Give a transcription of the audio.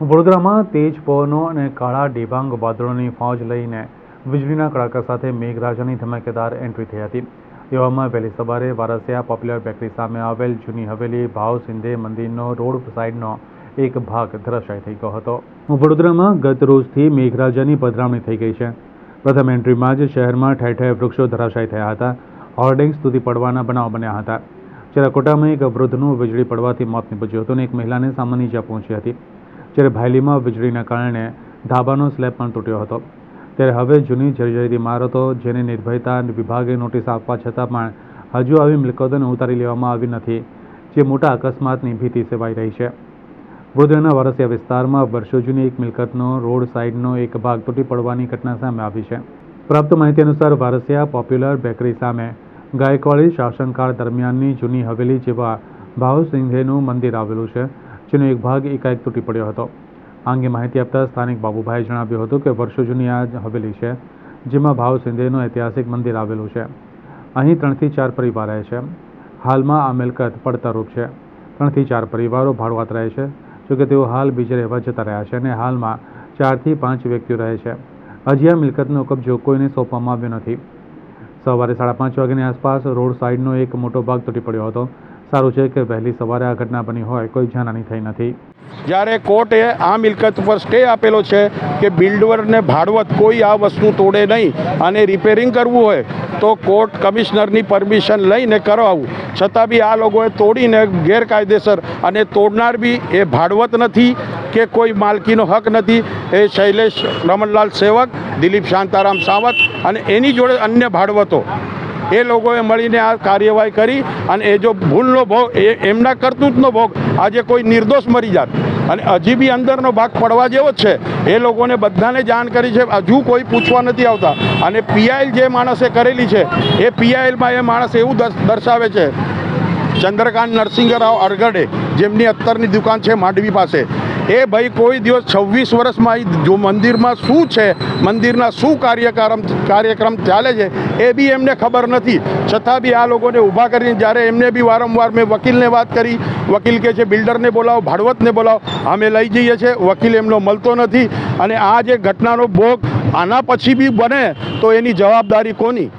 વડોદરામાં તેજ પવનો અને કાળા ડિબાંગ વાદળોની ફૌજ લઈને વીજળીના કડાકા સાથે મેઘરાજાની ધમાકેદાર એન્ટ્રી થઈ હતી. તેવામાં વહેલી સવારે વારસિયા પોપ્યુલર બેકરી સામે આવેલ જૂની હવેલી ભાવ સિંધે મંદિરનો રોડ સાઈડનો એક ભાગ ધરાશાય થઈ ગયો હતો. વડોદરામાં ગત રોજથી મેઘરાજાની પધરામણી થઈ ગઈ છે. પ્રથમ એન્ટ્રીમાં જ શહેરમાં ઠેર ઠેર વૃક્ષો ધરાશાય થયા હતા. હોર્ડિંગ્સ તૂટી પડવાના બનાવ બન્યા હતા. જ્યારે કોટામાં એક વૃદ્ધનું વીજળી પડવાથી મોત નીપજ્યું હતું અને એક મહિલાને સામાન્ય ઈજા પહોંચી હતી. જ્યારે ભાયલીમાં વીજળીના કારણે ધાબાનો સ્લેબ પણ તૂટ્યો હતો. ત્યારે હવે જૂની જર્જરિત ઇમારતો જેને નિર્ભયતા વિભાગે નોટિસ આપવા છતાં પણ હજુ આવી મિલકતોને ઉતારી લેવામાં આવી નથી, જે મોટા અકસ્માતની ભીતિ સેવાઈ રહી છે. વડોદરાના વારસિયા વિસ્તારમાં વર્ષો જૂની એક મિલકતનો રોડ સાઈડનો એક ભાગ તૂટી પડવાની ઘટના સામે આવી છે. પ્રાપ્ત માહિતી અનુસાર વારસિયા પોપ્યુલર બેકરી સામે ગાયકવાડી શાસનકાળ દરમિયાનની જૂની હવેલી જેવા ભાવસિંઘેનું મંદિર આવેલું છે. જેનો એક ભાગ એકાએક તૂટી પડ્યો હતો. આ અંગે માહિતી આપતા સ્થાનિક બાબુભાઈએ જણાવ્યું હતું કે વર્ષો જૂની આ હવેલી છે, જેમાં ભાવ સિંધેનું ઐતિહાસિક મંદિર આવેલું છે. અહીં ત્રણથી ચાર પરિવાર રહે છે. હાલમાં આ મિલકત પડતરરૂપ છે. ત્રણથી ચાર પરિવારો ભાડવાત રહે છે, જોકે તેઓ હાલ બીજે રહેવા જતા રહ્યા છે અને હાલમાં ચારથી પાંચ વ્યક્તિઓ રહે છે. હજી આ મિલકતનો કબજો કોઈને સોંપવામાં આવ્યો નથી. સવારે સાડા પાંચ વાગ્યાની આસપાસ રોડ સાઈડનો એક મોટો ભાગ તૂટી પડ્યો હતો. સારું છે કે વહેલી સવારે આ ઘટના બની હોય, કોઈ જાનહાની થઈ નથી. જ્યારે કોર્ટે આ મિલકત પર સ્ટે આપેલો છે કે બિલ્ડરને ભાડવત કોઈ આ વસ્તુ તોડે નહીં અને રિપેરિંગ કરવું હોય, તો કોર્ટ કમિશનરની પરમિશન લઈને કરાવવું છતાં બી આ લોકોએ તોડીને ગેરકાયદેસર અને તોડનાર બી એ ભાડવત નથી કે કોઈ માલકીનો હક નથી. એ શૈલેષ રમણલાલ સેવક, દિલીપ શાંતારામ સાવંત અને એની જોડે અન્ય ભાડવતો એ લોકોએ મળીને આ કાર્યવાહી કરી અને એ જો ભૂલનો ભોગ, એ એમના કરતૂતનો ભોગ, આજે કોઈ નિર્દોષ મરી જાત. અને હજી બી અંદરનો ભાગ પડવા જેવો જ છે. એ લોકોને બધાને જાણ કરી છે. હજુ કોઈ પૂછવા નથી આવતા. અને પીઆઈએલ જે માણસે કરેલી છે, એ પીઆઈએલમાં એ માણસ એવું દર્શ- દર્શાવે છે. ચંદ્રકાંત નરસિંહ રાવ અરગડે, જેમની અત્તરની દુકાન છે માંડવી પાસે એ ભાઈ, કોઈ દિવસ છવ્વીસ વર્ષમાં જો મંદિરમાં શું છે, મંદિરના શું કાર્યક્રમ કાર્યક્રમ ચાલે છે, એ બી એમને ખબર નથી. છતાં બી આ લોકોને ઊભા કરીને જ્યારે એમને બી વારંવાર મેં વકીલને વાત કરી, વકીલ કે છે, બિલ્ડરને બોલાવો, ભાડવતને બોલાવો, અમે લઈ જઈએ છીએ, વકીલ એમનો મળતો નથી. અને આ જે ઘટનાનો ભોગ આના પછી બી બને, તો એની જવાબદારી કોની?